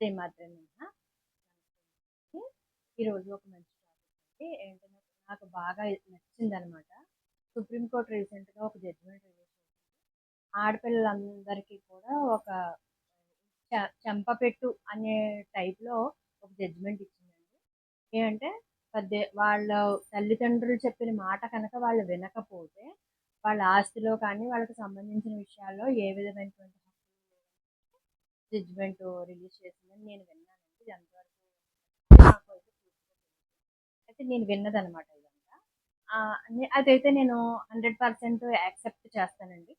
శ్రీమాత్రే నమః. ఈరోజు ఒక మంచి టాపిక్ అండి. ఏంటంటే నాకు బాగా నచ్చిందనమాట. సుప్రీంకోర్టు రీసెంట్‌గా ఒక జడ్జిమెంట్ రిలీజ్ చేసింది. ఆడపిల్లలందరికీ కూడా ఒక చెంపపెట్టు అనే టైప్‌లో ఒక జడ్జిమెంట్ ఇచ్చిందండి. ఏంటంటే పద్దే వాళ్ళ తల్లిదండ్రులు చెప్పిన మాట కనుక వాళ్ళు వినకపోతే, వాళ్ళ ఆస్తిలో కానీ, వాళ్ళకి సంబంధించిన విషయాల్లో ఏ విధమైనటువంటి జడ్జిమెంట్ రిలీజ్ చేసిందని నేను విన్నానండి. ఇది అంతవరకు నాకు అయితే అయితే నేను విన్నదనమాట ఇదంతా. అదైతే నేను 100% యాక్సెప్ట్ చేస్తానండి.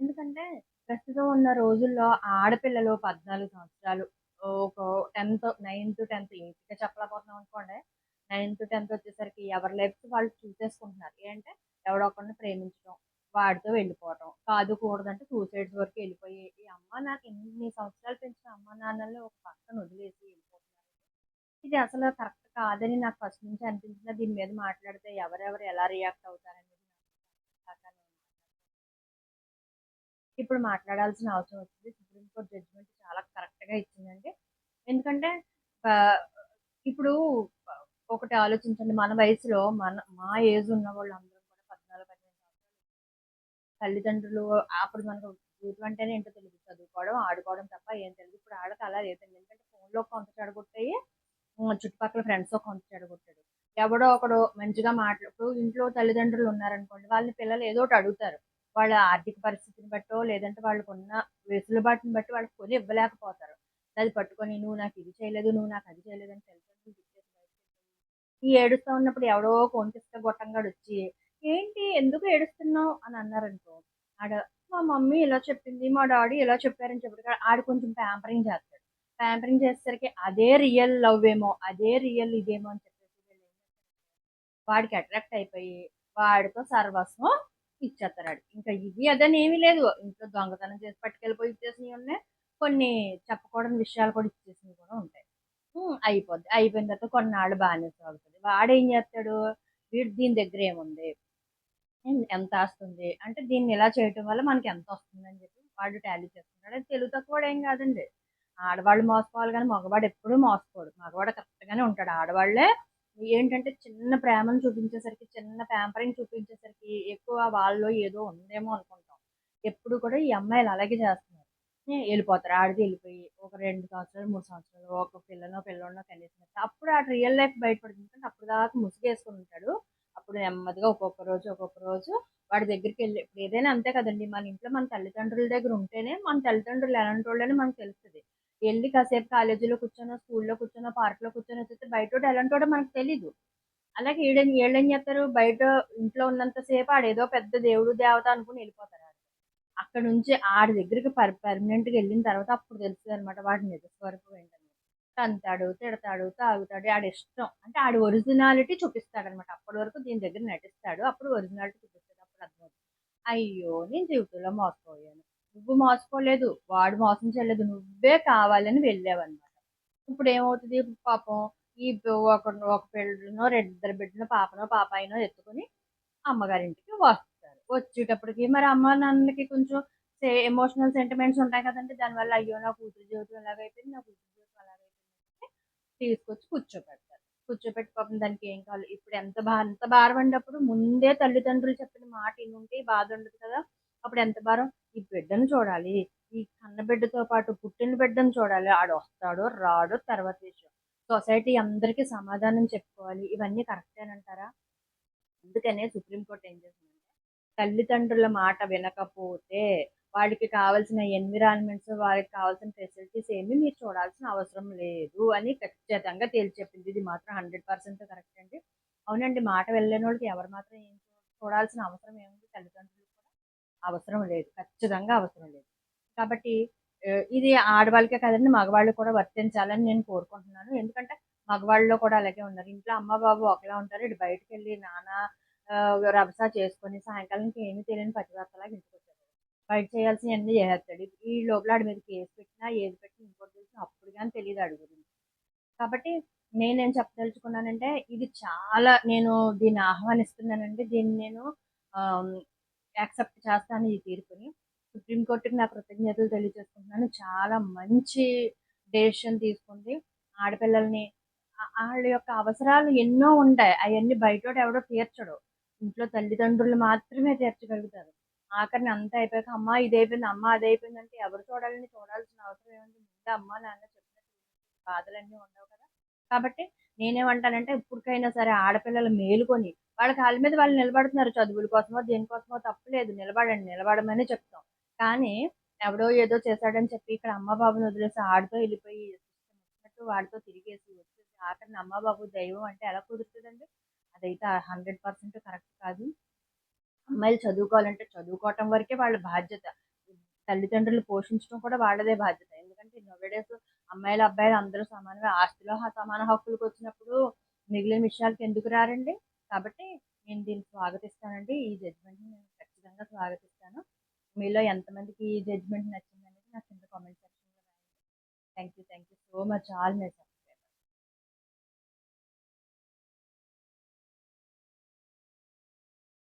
ఎందుకంటే ప్రస్తుతం ఉన్న రోజుల్లో ఆడపిల్లలు 14 సంవత్సరాలు ఒక టెన్త్ నైన్త్ టెన్త్ ఇంకా చెప్పలేకపోతున్నాం అనుకోండి. 9థ్, 10థ్ వచ్చేసరికి ఎవరి లైఫ్ వాళ్ళు చూసేసుకుంటున్నారు. ఏంటంటే ఎవడొకరిని ప్రేమించడం, వాడితో వెళ్ళిపోవటం. కాదు కూడదంటే సూసైడ్స్ వరకు వెళ్ళిపోయి, ఈ అమ్మా నాకు ఎన్ని సంవత్సరాలు పెంచిన అమ్మ నాన్నల్ని ఒక పక్కన వదిలేసి వెళ్ళిపోతున్నారు. ఇది అసలు కరెక్ట్ కాదని నాకు ఫస్ట్ నుంచి అనిపించిన దీని మీద మాట్లాడితే ఎవరెవరు ఎలా రియాక్ట్ అవుతారనేది ఇప్పుడు మాట్లాడాల్సిన అవసరం వచ్చింది. సుప్రీంకోర్టు జడ్జిమెంట్ చాలా కరెక్ట్‌గా ఇచ్చిందండి. ఎందుకంటే ఇప్పుడు ఒకటి ఆలోచించండి. మన వయసులో మన మా ఏజ్ ఉన్న వాళ్ళందరం తల్లిదండ్రులు అప్పుడు మనకు జీవితం అంటేనే ఏంటో తెలియదు చదువుకోవడం, ఆడుకోవడం తప్ప ఏం తెలియదు ఇప్పుడు ఆళ్ళకి అలా లేదండి. ఎందుకంటే ఫోన్‌లో కొంత చెడగొట్టాయి. చుట్టుపక్కల ఫ్రెండ్స్‌తో కొంత చెడగొట్టాడు. ఎవడో ఒకడు మంచిగా మాట్లా ఇప్పుడు ఇంట్లో తల్లిదండ్రులు ఉన్నారనుకోండి. వాళ్ళని పిల్లలు ఏదో ఒకటి అడుగుతారు. వాళ్ళ ఆర్థిక పరిస్థితిని బట్టో, లేదంటే వాళ్ళకున్న వెసులుబాటుని బట్టి వాళ్ళకి కొని ఇవ్వలేకపోతారు. అది పట్టుకొని నువ్వు నాకు ఇది చేయలేదు, నువ్వు నాకు అది చేయలేదు అని తల్లిదండ్రులు ఈ ఏడుస్తూ ఉన్నప్పుడు ఎవడో కొనికిస్తే గొట్టంగాడొచ్చి, "ఏంటి ఎందుకు ఏడుస్తున్నావు?" అని అన్నారనుకో. ఆడ "మా మమ్మీ ఇలా చెప్పింది, మా డాడీ ఇలా చెప్పారని" చెప్పేటప్పటికి ఆడు కొంచెం ప్యాంపరింగ్ చేస్తాడు. ప్యాంపరింగ్ చేసేసరికి అదే రియల్ లవ్ ఏమో, అదే రియల్ ఇదేమో అని చెప్పేసి వాడికి అట్రాక్ట్ అయిపోయి, వాడితో సర్వస్వం ఇచ్చేస్తాడు ఇంకా ఇది అదని ఏమీ లేదు. ఇంట్లో దొంగతనం చేసి పట్టుకెళ్ళిపోయి ఇచ్చేసినవి ఉన్నాయి. కొన్ని చెప్పకూడని విషయాలు కూడా ఇచ్చేసినవి కూడా ఉంటాయి. అయిపోద్ది. అయిపోయిన తర్వాత కొన్నాళ్ళు బాగానే సాగుతుంది వాడు ఏం చేస్తాడు, వీడు దీని దగ్గర ఏముంది? ఎంత వస్తుంది అంటే దీన్ని ఇలా చేయటం వల్ల మనకి ఎంత వస్తుంది అని చెప్పి వాడు టాలీ చేస్తున్నాడు అది కూడా ఏం కాదండి. ఆడవాళ్ళు మోసపోవాలి కానీ మగవాడు ఎప్పుడూ మోసపోడు. మగవాడు కరెక్ట్‌గానే ఉంటాడు. ఆడవాళ్ళే ఏంటంటే చిన్న ప్రేమను చూపించేసరికి, చిన్న ప్యాంపరింగ్ చూపించేసరికి ఎక్కువ వాళ్ళలో ఏదో ఉందేమో అనుకుంటాం. ఎప్పుడు కూడా ఈ అమ్మాయిలు అలాగే చేస్తున్నారు. వెళ్ళిపోతారు ఆడిది వెళ్ళిపోయి ఒక రెండు సంవత్సరాలు, మూడు సంవత్సరాలు ఒక పిల్లనో, పిల్లోడినో కనీసం అప్పుడు ఆడ రియల్ లైఫ్ బయటపడుతుంది. అప్పుడు అప్పటిదాకా ముసుగేసుకొని ఉంటాడు. అప్పుడు నెమ్మదిగా ఒక్కొక్క రోజు, ఒక్కొక్క రోజు వాడి దగ్గరికెళ్ళి ఇప్పుడు ఏదైనా అంతే కదండీ! మన ఇంట్లో మన తల్లిదండ్రుల దగ్గర ఉంటేనే మన తల్లిదండ్రులు ఎలాంటోళ్ళని మనకు తెలుస్తుంది వెళ్ళి కాసేపు కాలేజీలో కూర్చొని స్కూల్‌లో కూర్చొని పార్క్‌లో కూర్చొని వచ్చేస్తే బయట ఎలాంటోడో మనకు తెలీదు. అలాగే ఏడని ఏళ్ళని చేస్తారు బయట ఇంట్లో ఉన్నంత సేపు ఆడేదో పెద్ద దేవుడు, దేవత అనుకుని వెళ్ళిపోతారు అక్కడ అక్కడి నుంచి ఆడి దగ్గరికి పర్ పర్మనెంట్‌గా వెళ్ళిన తర్వాత అప్పుడు తెలుస్తదనమాట వాడి నిజ స్వరూపం వెంటనే తంతాడు, తిడతాడు, తాగుతాడు ఆడిష్టం. అంటే ఆడి ఒరిజినాలిటీ చూపిస్తాడనమాట. అప్పటి వరకు దీని దగ్గర నటిస్తాడు. అప్పుడు ఒరిజినాలిటీ చూపిస్తాడు. అప్పుడు అర్థమవుతుంది. అయ్యో! నేను జీవితంలో మోసపోయాను. నువ్వు మోసపోలేదు. వాడు మోసం చేయలేదు. నువ్వే కావాలని వెళ్ళేవన్నమాట ఇప్పుడు ఏమవుతుంది పాపం ఈ ఒక ఒక బిడ్డనో, ఇద్దరు బిడ్డలో పాపనో, పాపాయినో ఎత్తుకొని అమ్మగారింటికి వస్తారు. వచ్చేటప్పటికి మరి అమ్మ నాన్నకి కొంచెం సే ఎమోషనల్ సెంటిమెంట్స్ ఉంటాయి కదండీ! దానివల్ల అయ్యో! నా కూతురు జీవితం ఎలాగైపోయింది నా కూతురు తీసుకొచ్చి కూర్చోబెడతారు కూర్చోబెట్టి పాపం దానికి ఏం కావాలి ఇప్పుడు ఎంత బా ఎంత భారం అండి ముందే తల్లిదండ్రులు చెప్పిన మాట ఇనుంటే బాధ ఉండదు కదా! అప్పుడు ఎంత భారం. ఈ బిడ్డను చూడాలి. ఈ కన్న బిడ్డతో పాటు పుట్టిన బిడ్డను చూడాలి. ఆడొస్తాడో, రాడో తర్వాత విషయం. సొసైటీ అందరికీ సమాధానం చెప్పుకోవాలి. ఇవన్నీ కరెక్టేనంటారా? అందుకనే సుప్రీంకోర్టు ఏం చేసిందంటే తల్లిదండ్రుల మాట వినకపోతే వాడికి కావాల్సిన ఎన్విరాన్మెంట్స్, వారికి కావాల్సిన ఫెసిలిటీస్ ఏమి మీరు చూడాల్సిన అవసరం లేదు అని ఖచ్చితంగా తేల్చి చెప్పింది. ఇది మాత్రం 100% కరెక్ట్ అండి. అవునండి. మాట వినలేనోళ్ళకి ఎవరు మాత్రం ఏం చూడాల్సిన అవసరం ఏముంది తల్లిదండ్రులకు కూడా అవసరం లేదు. ఖచ్చితంగా అవసరం లేదు. కాబట్టి ఇది ఆడవాళ్ళకే కాదండి మగవాళ్ళు కూడా వర్తించాలని నేను కోరుకుంటున్నాను. ఎందుకంటే మగవాళ్ళలో కూడా అలాగే ఉన్నారు. ఇంట్లో అమ్మ, బాబు ఒకలా ఉంటారు. ఈడు బయటికెళ్ళి నానా రభసా రభస చేసుకొని సాయంకాలానికి ఏమీ తెలియని పతివ్రతలాగా ఇంటికొచ్చేస్తాడు. బయట చేయాల్సినవన్నీ చేస్తాడు ఈ లోపల ఆడి మీద కేసు పెట్టినా, ఏది పెట్టినా ఇంకోటి చేసినా అప్పుడు కానీ తెలియదు అడుగుతుంది గురించి. కాబట్టి నేనేం చెప్పదలుచుకున్నానంటే ఇది చాలా నేను దీన్ని ఆహ్వానిస్తున్నానండి. దీన్ని నేను యాక్సెప్ట్ చేస్తాను ఈ తీర్పుని. సుప్రీంకోర్టుకి నా కృతజ్ఞతలు తెలియజేసుకుంటున్నాను. చాలా మంచి డెసిషన్ తీసుకుంది ఆడపిల్లల్ని వాళ్ళ యొక్క అవసరాలు ఎన్నో ఉంటాయి అవన్నీ బయట ఎవడో తీర్చడు ఇంట్లో తల్లిదండ్రులు మాత్రమే తీర్చగలుగుతారు ఆఖరిని అంతా అయిపోయాక అమ్మ ఇది అయిపోయింది అమ్మ అది అయిపోయింది అంటే ఎవరు చూడాలని చూడాల్సిన అవసరం ఏముంది? ముందు అమ్మ నాన్న చెప్పినట్టు బాధలన్నీ ఉండవు కదా. కాబట్టి నేనేమంటానంటే ఇప్పటికైనా సరే ఆడపిల్లలు మేలుకొని వాళ్ళ కాళ్ళ మీద వాళ్ళు నిలబడుతున్నారు చదువుల కోసమో దేనికోసమో తప్పలేదు నిలబడండి నిలబడమని చెప్తాం. కానీ ఎవడో ఏదో చేశాడని చెప్పి ఇక్కడ అమ్మ బాబుని వదిలేసి ఆడితో వెళ్ళిపోయి వాడితో తిరిగేసి వచ్చేసి ఆఖరిని అమ్మ బాబు దైవం అంటే ఎలా కుదురుతుందండి? అదైతే హండ్రెడ్ పర్సెంట్ కరెక్ట్ కాదు. అమ్మాయిలు చదువుకోవాలంటే చదువుకోవటం వరకే వాళ్ళ బాధ్యత. తల్లిదండ్రులు పోషించడం కూడా వాళ్ళదే బాధ్యత. ఎందుకంటే నోవేడేస్ అమ్మాయిలు అబ్బాయిలు అందరూ సమానమే. ఆస్తిలో సమాన హక్కులకు వచ్చినప్పుడు మిగిలిన విషయాలకు ఎందుకు రారండి? కాబట్టి నేను దీన్ని స్వాగతిస్తానండి. ఈ జడ్జ్మెంట్ని నేను ఖచ్చితంగా స్వాగతిస్తాను. మీలో ఎంతమందికి ఈ జడ్జ్మెంట్ నచ్చింది అనేది నాకు కింద కామెంట్ సెక్షన్లో thank you thank you so much all my